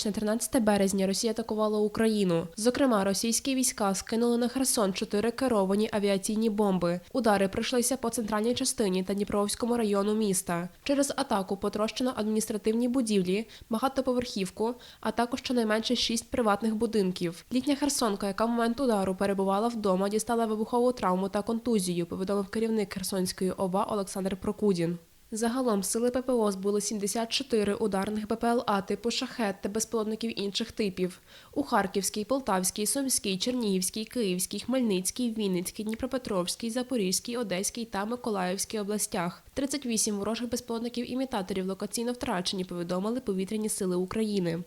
ніч на 13 березня Росія атакувала Україну. Зокрема, російські війська скинули на Херсон чотири керовані авіаційні бомби. Удари прийшлися по центральній частині та Дніпровському району міста. Через атаку потрощено адміністративні будівлі, багатоповерхівку, а також щонайменше шість приватних будинків. Літня Херсонка, яка в момент удару перебувала вдома, дістала вибухову травму та контузію, повідомив керівник Херсонської ОВА Олександр Прокудін. Загалом сили ППО збули 74 ударних БПЛА типу шахет та безпілотників інших типів. У Харківській, Полтавській, Сумській, Чернігівській, Київській, Хмельницькій, Вінницькій, Дніпропетровській, Запорізькій, Одеській та Миколаївській областях. 38 ворожих безпілотників-імітаторів локаційно втрачені, повідомили повітряні сили України.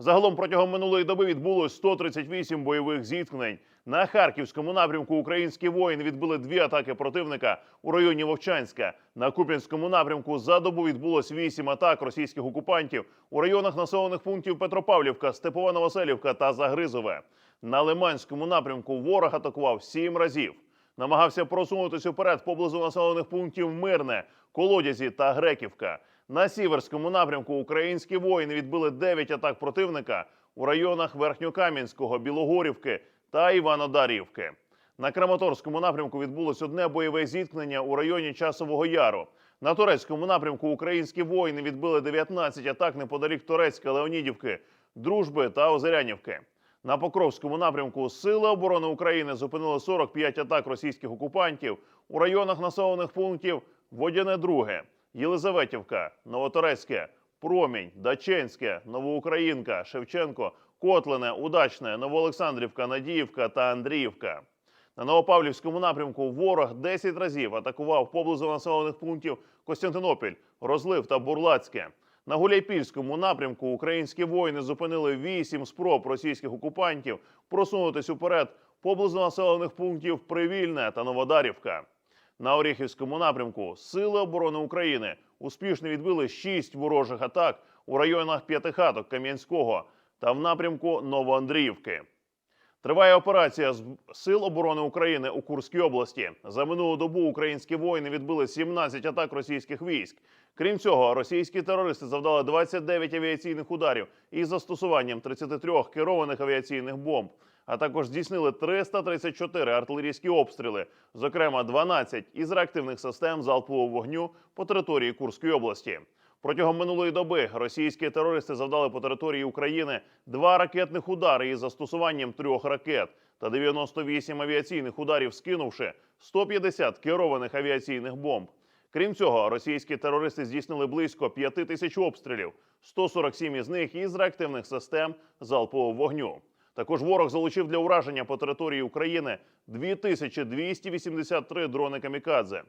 Загалом протягом минулої доби відбулось 138 бойових зіткнень. На харківському напрямку українські воїни відбили дві атаки противника у районі Вовчанська. На Куп'янському напрямку за добу відбулось вісім атак російських окупантів у районах населених пунктів Петропавлівка, Степова Новоселівка та Загризове. На Лиманському напрямку ворог атакував сім разів. Намагався просунутися вперед поблизу населених пунктів Мирне, Колодязі та Греківка. На сіверському напрямку українські воїни відбили 9 атак противника у районах Верхньокам'янського, Білогорівки та Іванодарівки. На Краматорському напрямку відбулось одне бойове зіткнення у районі Часового Яру. На турецькому напрямку українські воїни відбили 19 атак неподалік Турецька, Леонідівки, Дружби та Озерянівки. На Покровському напрямку Сили оборони України зупинили 45 атак російських окупантів у районах населених пунктів Водяне Друге, Єлизаветівка, Новоторецьке, Промінь, Даченське, Новоукраїнка, Шевченко, Котлине, Удачне, Новоолександрівка, Надіївка та Андріївка. На Новопавлівському напрямку ворог 10 разів атакував поблизу населених пунктів Костянтинопіль, Розлив та Бурлацьке. На Гуляйпільському напрямку українські воїни зупинили 8 спроб російських окупантів просунутись уперед поблизу населених пунктів Привільне та Новодарівка. На Оріхівському напрямку Сили оборони України успішно відбили 6 ворожих атак у районах П'ятихаток Кам'янського та в напрямку Новоандріївки. Триває операція з Сил оборони України у Курській області. За минулу добу українські воїни відбили 17 атак російських військ. Крім цього, російські терористи завдали 29 авіаційних ударів із застосуванням 33 керованих авіаційних бомб, а також здійснили 334 артилерійські обстріли, зокрема 12 із реактивних систем залпового вогню по території Курської області. Протягом минулої доби російські терористи завдали по території України два ракетних удари із застосуванням трьох ракет та 98 авіаційних ударів, скинувши 150 керованих авіаційних бомб. Крім цього, російські терористи здійснили близько 5 тисяч обстрілів, 147 із них із реактивних систем залпового вогню. Також ворог залучив для ураження по території України 2283 дрони камікадзе.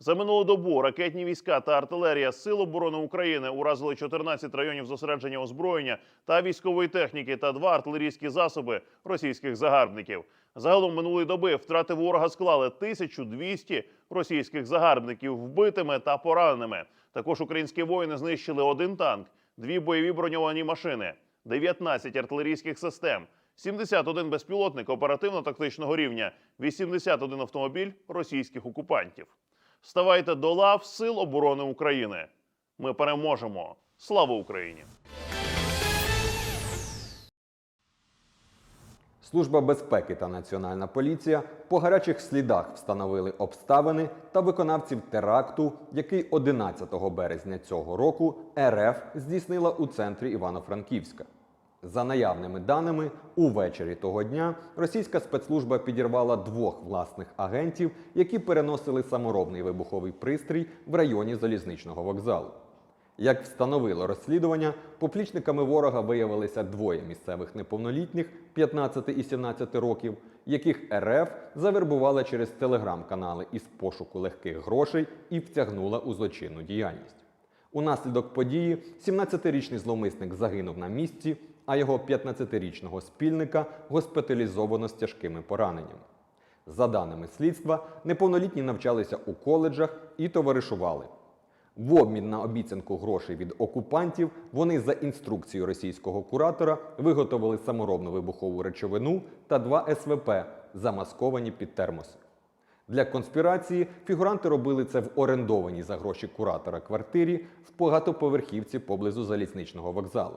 За минулу добу ракетні війська та артилерія Сил оборони України уразили 14 районів зосередження озброєння та військової техніки та два артилерійські засоби російських загарбників. Загалом минулої доби втрати ворога склали 1200 російських загарбників вбитими та пораненими. Також українські воїни знищили один танк, дві бойові броньовані машини, 19 артилерійських систем, 71 безпілотник оперативно-тактичного рівня, 81 автомобіль російських окупантів. Ставайте до лав Сил оборони України. Ми переможемо. Слава Україні! Служба безпеки та Національна поліція по гарячих слідах встановили обставини та виконавців теракту, який 11 березня цього року РФ здійснила у центрі Івано-Франківська. За наявними даними, увечері того дня російська спецслужба підірвала двох власних агентів, які переносили саморобний вибуховий пристрій в районі залізничного вокзалу. Як встановило розслідування, поплічниками ворога виявилися двоє місцевих неповнолітніх 15 і 17 років, яких РФ завербувала через телеграм-канали із пошуку легких грошей і втягнула у злочинну діяльність. Унаслідок події 17-річний зловмисник загинув на місці, а його 15-річного спільника госпіталізовано з тяжкими пораненнями. За даними слідства, неповнолітні навчалися у коледжах і товаришували. В обмін на обіцянку грошей від окупантів вони за інструкцією російського куратора виготовили саморобну вибухову речовину та два СВП, замасковані під термоси. Для конспірації фігуранти робили це в орендованій за гроші куратора квартирі в багатоповерхівці поблизу залізничного вокзалу.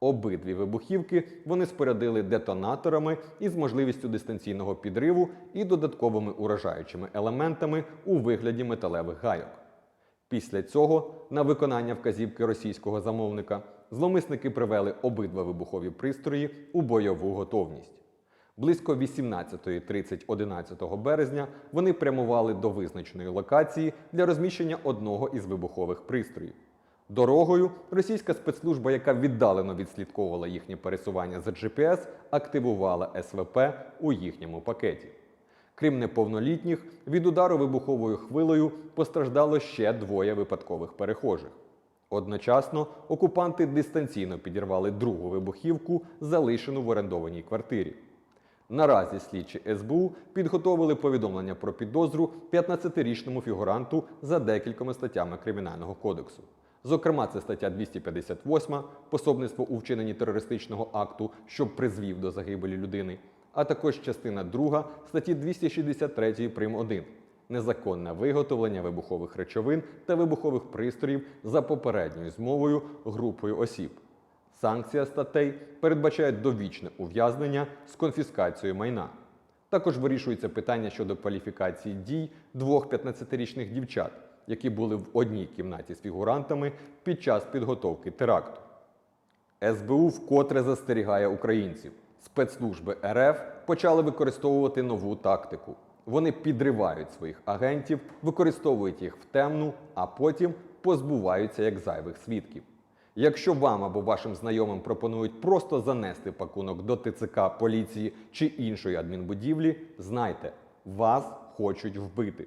Обидві вибухівки вони спорядили детонаторами із можливістю дистанційного підриву і додатковими уражаючими елементами у вигляді металевих гайок. Після цього, на виконання вказівки російського замовника, зловмисники привели обидва вибухові пристрої у бойову готовність. Близько 18.30 11 березня вони прямували до визначеної локації для розміщення одного із вибухових пристроїв. Дорогою російська спецслужба, яка віддалено відслідковувала їхнє пересування за GPS, активувала СВП у їхньому пакеті. Крім неповнолітніх, від удару вибуховою хвилею постраждало ще двоє випадкових перехожих. Одночасно окупанти дистанційно підірвали другу вибухівку, залишену в орендованій квартирі. Наразі слідчі СБУ підготовили повідомлення про підозру 15-річному фігуранту за декількома статтями Кримінального кодексу. Зокрема, це стаття 258 пособництво у вчиненні терористичного акту, що призвів до загибелі людини, а також частина 2 статті 263 прим. 1 незаконне виготовлення вибухових речовин та вибухових пристроїв за попередньою змовою групою осіб. Санкція статей передбачає довічне ув'язнення з конфіскацією майна. Також вирішується питання щодо кваліфікації дій двох 15-річних дівчат, які були в одній кімнаті з фігурантами під час підготовки теракту. СБУ вкотре застерігає українців. Спецслужби РФ почали використовувати нову тактику. Вони підривають своїх агентів, використовують їх в темну, а потім позбуваються як зайвих свідків. Якщо вам або вашим знайомим пропонують просто занести пакунок до ТЦК, поліції чи іншої адмінбудівлі, знайте, вас хочуть вбити.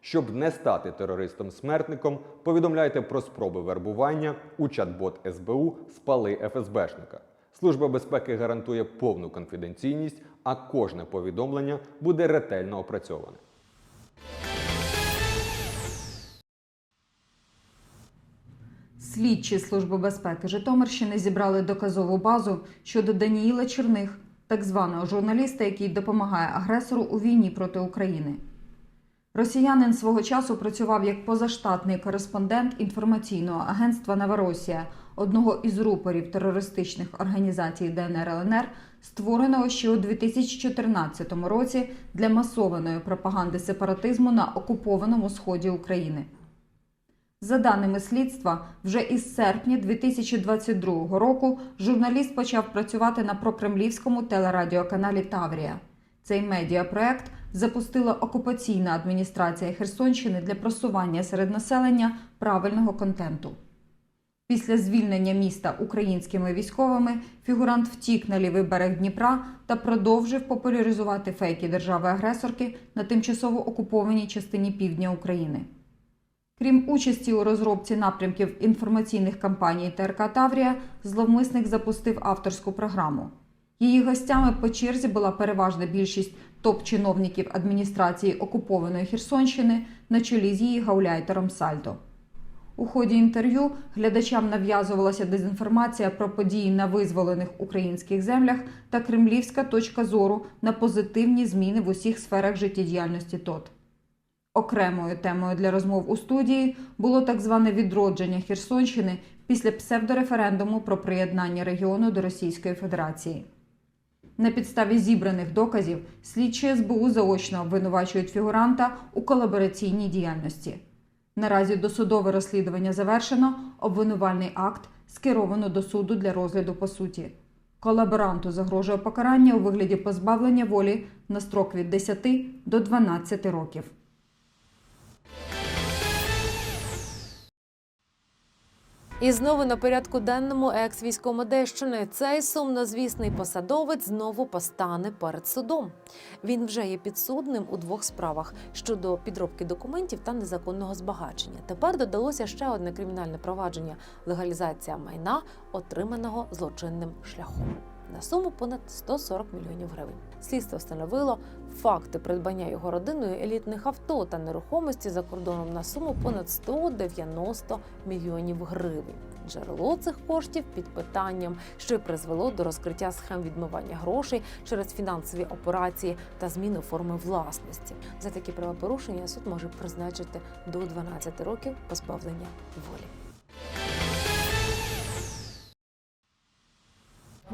Щоб не стати терористом-смертником, повідомляйте про спроби вербування у чат-бот СБУ Спали ФСБшника. Служба безпеки гарантує повну конфіденційність, а кожне повідомлення буде ретельно опрацьоване. Слідчі Служби безпеки Житомирщини зібрали доказову базу щодо Даніїла Черних, так званого журналіста, який допомагає агресору у війні проти України. Росіянин свого часу працював як позаштатний кореспондент інформаційного агентства Новоросія, одного із рупорів терористичних організацій ДНР ЛНР, створеного ще у 2014 році для масованої пропаганди сепаратизму на окупованому сході України. За даними слідства, вже із серпня 2022 року журналіст почав працювати на прокремлівському телерадіоканалі Таврія. Цей медіапроект запустила окупаційна адміністрація Херсонщини для просування серед населення правильного контенту. Після звільнення міста українськими військовими фігурант втік на лівий берег Дніпра та продовжив популяризувати фейки держави-агресорки на тимчасово окупованій частині півдня України. Крім участі у розробці напрямків інформаційних кампаній ТРК Таврія, зловмисник запустив авторську програму. Її гостями по черзі була переважна більшість топ-чиновників адміністрації окупованої Херсонщини на чолі з її гауляйтером Сальдо. У ході інтерв'ю глядачам нав'язувалася дезінформація про події на визволених українських землях та кремлівська точка зору на позитивні зміни в усіх сферах життєдіяльності ТОТ. Окремою темою для розмов у студії було так зване відродження Херсонщини після псевдореферендуму про приєднання регіону до Російської Федерації. На підставі зібраних доказів слідчі СБУ заочно обвинувачують фігуранта у колабораційній діяльності. Наразі досудове розслідування завершено, обвинувальний акт скеровано до суду для розгляду по суті. Колаборанту загрожує покарання у вигляді позбавлення волі на строк від 10 до 12 років. І знову на порядку денному екс-військом Одещини цей сумнозвісний посадовець знову постане перед судом. Він вже є підсудним у двох справах щодо підробки документів та незаконного збагачення. Тепер додалося ще одне кримінальне провадження легалізація майна, отриманого злочинним шляхом. На суму понад 140 мільйонів гривень. Слідство встановило факти придбання його родиною елітних авто та нерухомості за кордоном на суму понад 190 мільйонів гривень. Джерело цих коштів під питанням, що й призвело до розкриття схем відмивання грошей через фінансові операції та зміни форми власності. За такі правопорушення суд може призначити до 12 років позбавлення волі.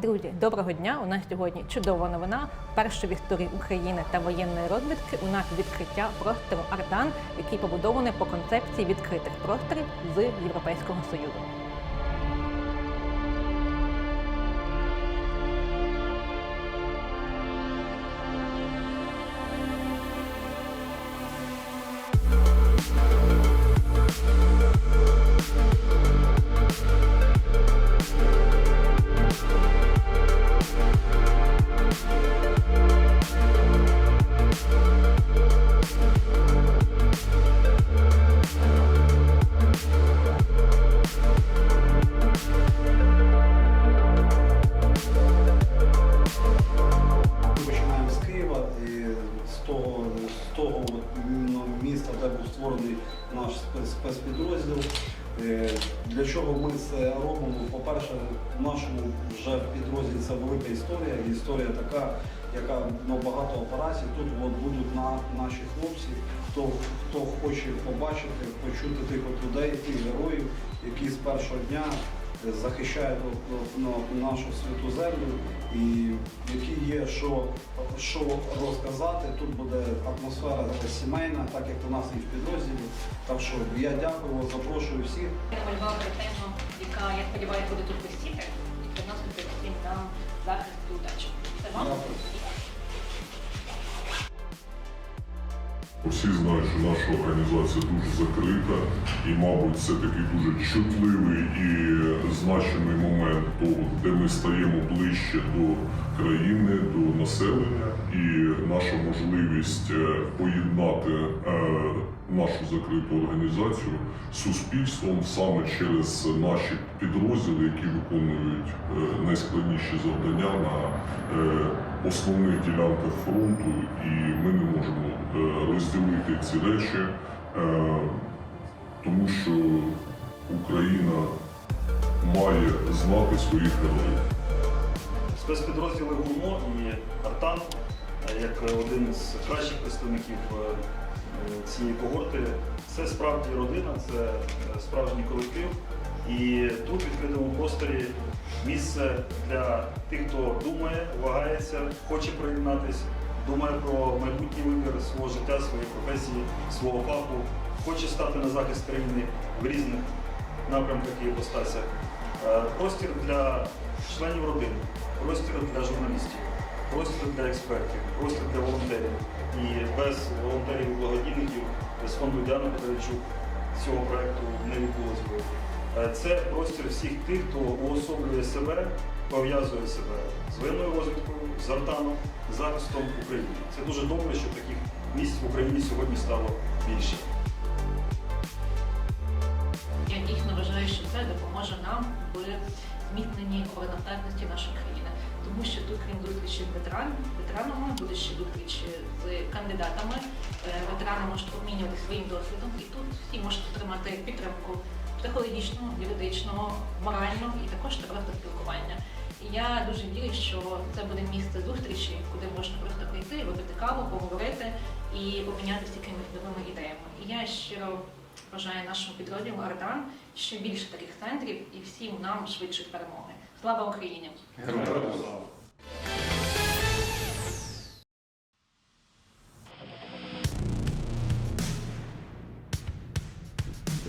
Друзі, доброго дня! У нас сьогодні чудова новина. Перша в історії України та воєнної розвідки у нас відкриття простору Ардан, який побудований по концепції відкритих просторів з Європейського Союзу. Ну, нашу святу землю і які є що, що розказати. Тут буде атмосфера така сімейна, так як у нас і в підрозділі. Так що я дякую, вас, запрошую всіх. Я намалювала картину, яка, я сподіваюся, буде тут висіти і приносити всім на захист удачі. удачу. Це вам? Всі знають, що наша організація дуже закрита і, мабуть, це такий дуже чутливий і значимий момент того, де ми стаємо ближче до країни, до населення, і наша можливість е, поєднати е, нашу закриту організацію з суспільством саме через наші підрозділи, які виконують е, найскладніші завдання на основних ділянках фронту, і ми не можемо е, розділити ці речі, е, тому що Україна має знати своїх героїв. Спецпідрозділи ГУМО і Артан, е, як один з кращих представників цієї когорти, це справді родина, це справжній колектив. І тут в відкритому просторі місце для тих, хто думає, вагається, хоче приєднатись, думає про майбутній вибір свого життя, своєї професії, свого фаху, хоче стати на захист країни в різних напрямках і іпостасях. Е, Простір для членів родини, простір для журналістів, простір для експертів, простір для волонтерів. І без волонтерів і благодійників, без фонду Діана Петричук цього проєкту не. Е, Це простір всіх тих, хто уособлює себе, пов'язує себе з воєнною розвідкою, з артаном, захистом України. Це дуже добре, що таких місць в Україні сьогодні стало більше. Я дійсно вважаю, що це допоможе нам в зміцненні обороноздатності нашої країни. Тому що тут, крім зустрічі ветеран, ветеранами, буде ще зустрічі з кандидатами. Е, Ветерани можуть обмінювати своїм досвідом, і тут всі можуть отримати підтримку психологічну, юридичну, моральну і також та просто спілкування. І я дуже вірю, що це буде місце зустрічі, куди можна просто прийти, випити каву, поговорити і обмінятися якимись новими ідеями. І я щиро бажаю нашому підрозділу Ардан ще більше таких центрів і всім нам швидшої перемоги. Слава Україні!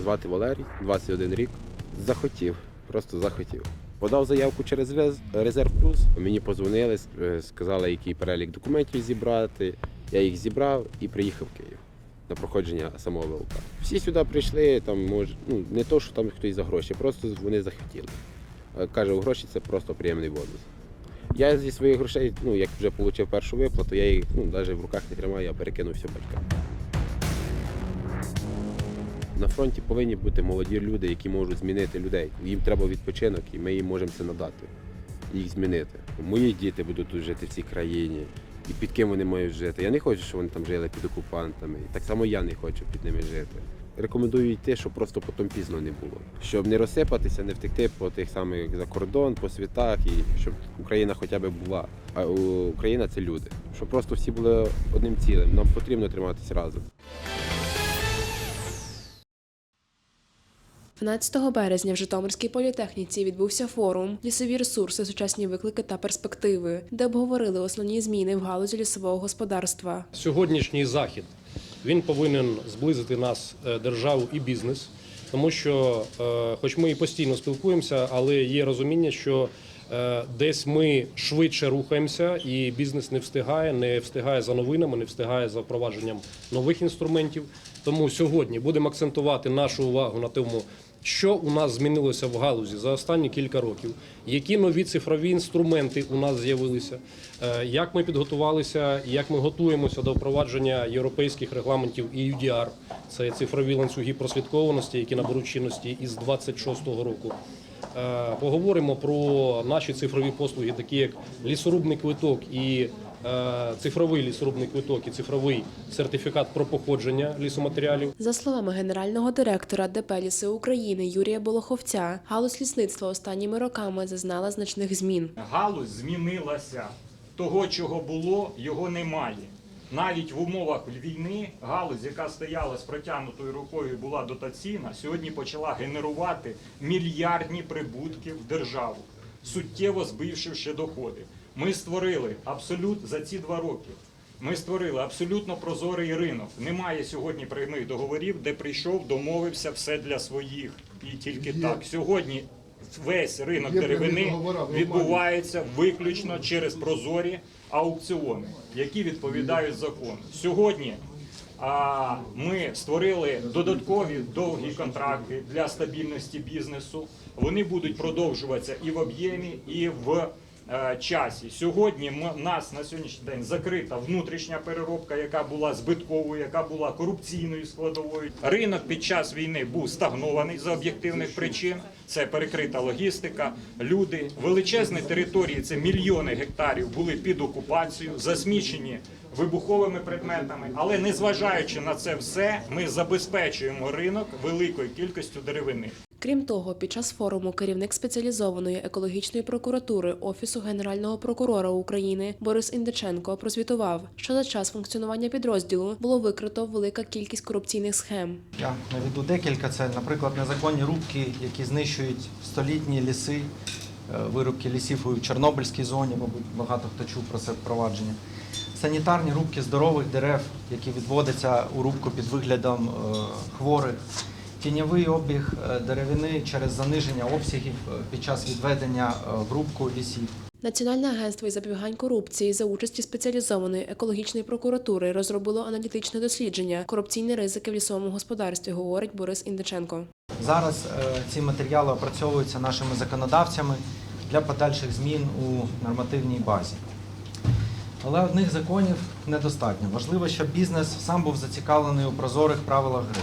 Звати Валерій, 21 рік. Захотів, просто захотів. Подав заявку через Резерв Плюс. Мені позвонили, е, сказали, який перелік документів зібрати. Я їх зібрав і приїхав в Київ на проходження самого ВЛК. Всі сюди прийшли, там може, ну не то, що там хтось за гроші, просто вони захотіли. Е, Каже, гроші це просто приємний бонус. Я зі своїх грошей, ну як вже отримав першу виплату, я їх ну, навіть в руках не тримаю, я перекинув все батькам. На фронті повинні бути молоді люди, які можуть змінити людей. Їм треба відпочинок, і ми їм можемо це надати, їх змінити. Мої діти будуть тут жити в цій країні, і під ким вони мають жити. Я не хочу, щоб вони там жили під окупантами. І так само я не хочу під ними жити. Рекомендую йти, щоб просто потім пізно не було. Щоб не розсипатися, не втекти по тих самих за кордон, по світах, і щоб Україна хоча б була. А Україна це люди. Щоб просто всі були одним цілим. Нам потрібно триматися разом. 12 березня в Житомирській політехніці відбувся форум Лісові ресурси, сучасні виклики та перспективи, де обговорили основні зміни в галузі лісового господарства. Сьогоднішній захід він повинен зблизити нас, е, державу і бізнес, тому що, е, хоч ми і постійно спілкуємося, але є розуміння, що е, десь ми швидше рухаємося, і бізнес не встигає, не встигає за новинами, не встигає за впровадженням нових інструментів. Тому сьогодні будемо акцентувати нашу увагу на тому. Що у нас змінилося в галузі за останні кілька років? Які нові цифрові інструменти у нас з'явилися? Е, Як ми підготувалися, як ми готуємося до впровадження європейських регламентів і UDR, це цифрові ланцюги прослідкованості, які наберуть чинності із 26-го року. Е, Поговоримо про наші цифрові послуги, такі як лісорубний квиток і е, цифровий лісорубний квиток і цифровий сертифікат про походження лісоматеріалів. За словами генерального директора ДП «Ліси України Юрія Болоховця, галузь лісництва останніми роками зазнала значних змін. Галузь змінилася. Того, чого було, його немає. Навіть в умовах війни галузь, яка стояла з протягнутою рукою, і була дотаційна, сьогодні почала генерувати мільярдні прибутки в державу, суттєво збившивши доходи. Ми створили абсолютно за ці два роки. Ми створили абсолютно прозорий ринок. Немає сьогодні прямих договорів, де прийшов, домовився все для своїх. І тільки так. Сьогодні весь ринок деревини відбувається виключно через прозорі аукціони, які відповідають закону. Сьогодні а, ми створили додаткові довгі контракти для стабільності бізнесу. Вони будуть продовжуватися і в об'ємі, і в часі. Сьогодні нас на сьогоднішній день закрита внутрішня переробка, яка була збитковою, яка була корупційною складовою. Ринок під час війни був стагнований за об'єктивних причин. Це перекрита логістика, люди, величезні території, це мільйони гектарів були під окупацією, засмічені вибуховими предметами. Але незважаючи на це все, ми забезпечуємо ринок великою кількістю деревини. Крім того, під час форуму керівник спеціалізованої екологічної прокуратури Офісу Генерального прокурора України Борис Індиченко прозвітував, що за час функціонування підрозділу було викрито велика кількість корупційних схем. Я наведу декілька. Це, наприклад, незаконні рубки, які знищують столітні ліси, е, вирубки лісів у Чорнобильській зоні, мабуть, багато хто чув про це впровадження. Санітарні рубки здорових дерев, які відводяться у рубку під виглядом е, хворих. Тіньовий обіг е, деревини через заниження обсягів е, під час відведення е, в рубку лісів. Національне агентство із запобігань корупції за участі спеціалізованої екологічної прокуратури розробило аналітичне дослідження корупційні ризики в лісовому господарстві, говорить Борис Індиченко. Зараз ці матеріали опрацьовуються нашими законодавцями для подальших змін у нормативній базі. Але одних законів недостатньо. Важливо, щоб бізнес сам був зацікавлений у прозорих правилах гри.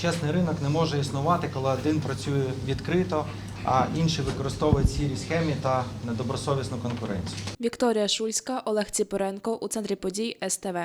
Чесний ринок не може існувати, коли один працює відкрито, а інший використовує сірі схеми та недобросовісну конкуренцію. Вікторія Шульська, Олег Ціпоренко у центрі подій СТВ.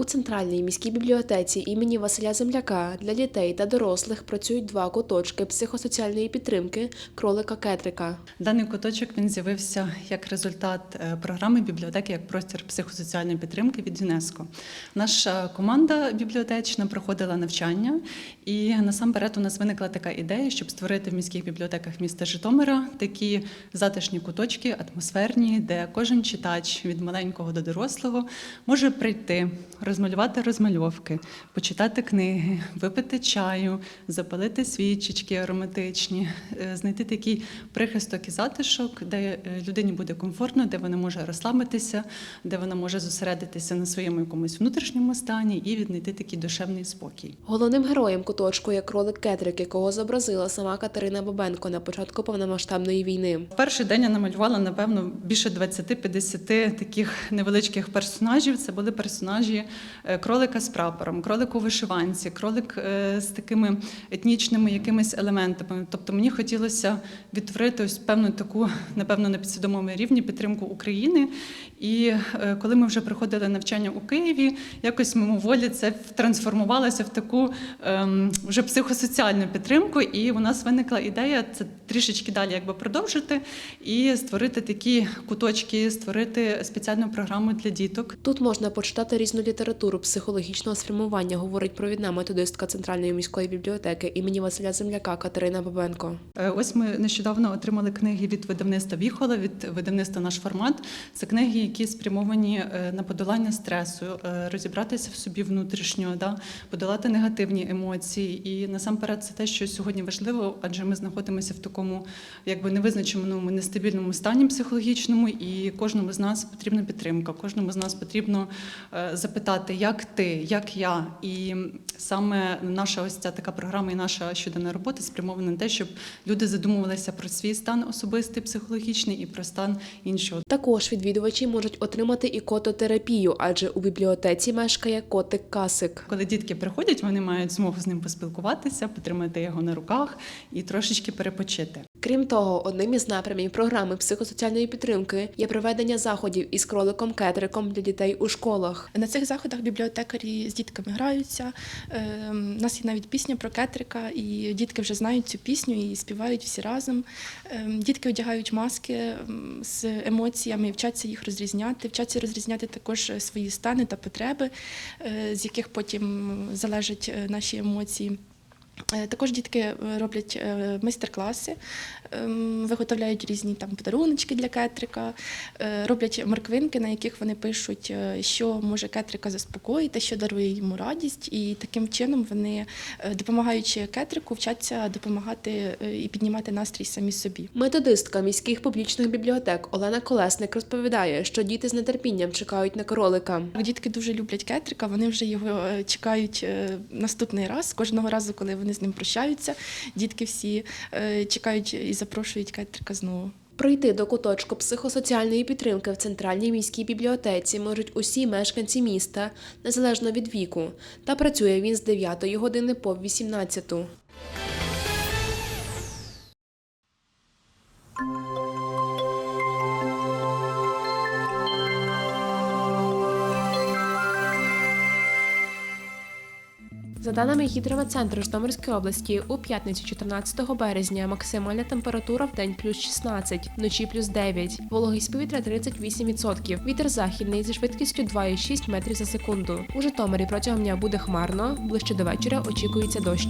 У центральній міській бібліотеці імені Василя Земляка для дітей та дорослих працюють два куточки психосоціальної підтримки кролика Кетрика. Даний куточок він з'явився як результат е, програми бібліотеки як простір психосоціальної підтримки від ЮНЕСКО. Наша команда бібліотечна проходила навчання, і насамперед у нас виникла така ідея, щоб створити в міських бібліотеках міста Житомира такі затишні куточки, атмосферні, де кожен читач від маленького до дорослого може прийти, розмалювати розмальовки, почитати книги, випити чаю, запалити свічечки ароматичні, е, знайти такий прихисток і затишок, де е, людині буде комфортно, де вона може розслабитися, де вона може зосередитися на своєму якомусь внутрішньому стані і віднайти такий душевний спокій. Головним героєм куточку є кролик Кетрик, якого зобразила сама Катерина Бабенко на початку повномасштабної війни. В перший день я намалювала, напевно, більше 20-50 таких невеличких персонажів. Це були персонажі кролика з прапором, кролик у вишиванці, кролик е, з такими етнічними якимись елементами. Тобто мені хотілося відтворити ось певну таку, напевно, на підсвідомому рівні підтримку України. І е, коли ми вже проходили навчання у Києві, якось мимоволі це трансформувалося в таку ем, вже психосоціальну підтримку. І у нас виникла ідея це трішечки далі, якби продовжити і створити такі куточки, створити спеціальну програму для діток. Тут можна почитати різну літературу. психологічного спрямування, говорить провідна методистка Центральної міської бібліотеки імені Василя Земляка Катерина Бабенко. Е, Ось ми нещодавно отримали книги від видавництва Віхола, від видавництва наш формат. Це книги, які спрямовані е, на подолання стресу, е, розібратися в собі внутрішньо, да, подолати негативні емоції. І насамперед це те, що сьогодні важливо, адже ми знаходимося в такому якби невизначеному, нестабільному стані психологічному, і кожному з нас потрібна підтримка. Кожному з нас потрібно е, запитати, як ти, як я. І саме наша ось ця така програма і наша щоденна робота спрямована на те, щоб люди задумувалися про свій стан особистий, психологічний і про стан іншого. Також відвідувачі можуть отримати і кототерапію, адже у бібліотеці мешкає котик Касик. Коли дітки приходять, вони мають змогу з ним поспілкуватися, потримати його на руках і трошечки перепочити. Крім того, одним із напрямів програми психосоціальної підтримки є проведення заходів із кроликом Кетриком для дітей у школах. На цих заходах бібліотекарі з дітками граються. Е, У нас є навіть пісня про кетрика, і дітки вже знають цю пісню і співають всі разом. Е, Дітки одягають маски з емоціями, вчаться їх розрізняти, вчаться розрізняти також свої стани та потреби, е, з яких потім залежать е, наші емоції. Е, Також дітки е, роблять е, майстер-класи, ем, виготовляють різні там подаруночки для кетрика, е, роблять морквинки, на яких вони пишуть, е, що може кетрика заспокоїти, що дарує йому радість, і таким чином вони, е, допомагаючи кетрику, вчаться допомагати і піднімати настрій самі собі. Методистка міських публічних бібліотек Олена Колесник розповідає, що діти з нетерпінням чекають на кролика. Дітки дуже люблять кетрика, вони вже його чекають наступний раз. Кожного разу, коли вони з ним прощаються, дітки всі чекають і запрошують кетрика знову. Прийти до куточку психосоціальної підтримки в центральній міській бібліотеці можуть усі мешканці міста, незалежно від віку. Та працює він з 9 години по 18. За даними гідрометцентру Житомирської області, у п'ятницю 14 березня максимальна температура в день плюс 16, вночі плюс 9, вологість повітря 38%, вітер західний зі швидкістю 2,6 метрів за секунду. У Житомирі протягом дня буде хмарно, ближче до вечора очікується дощ.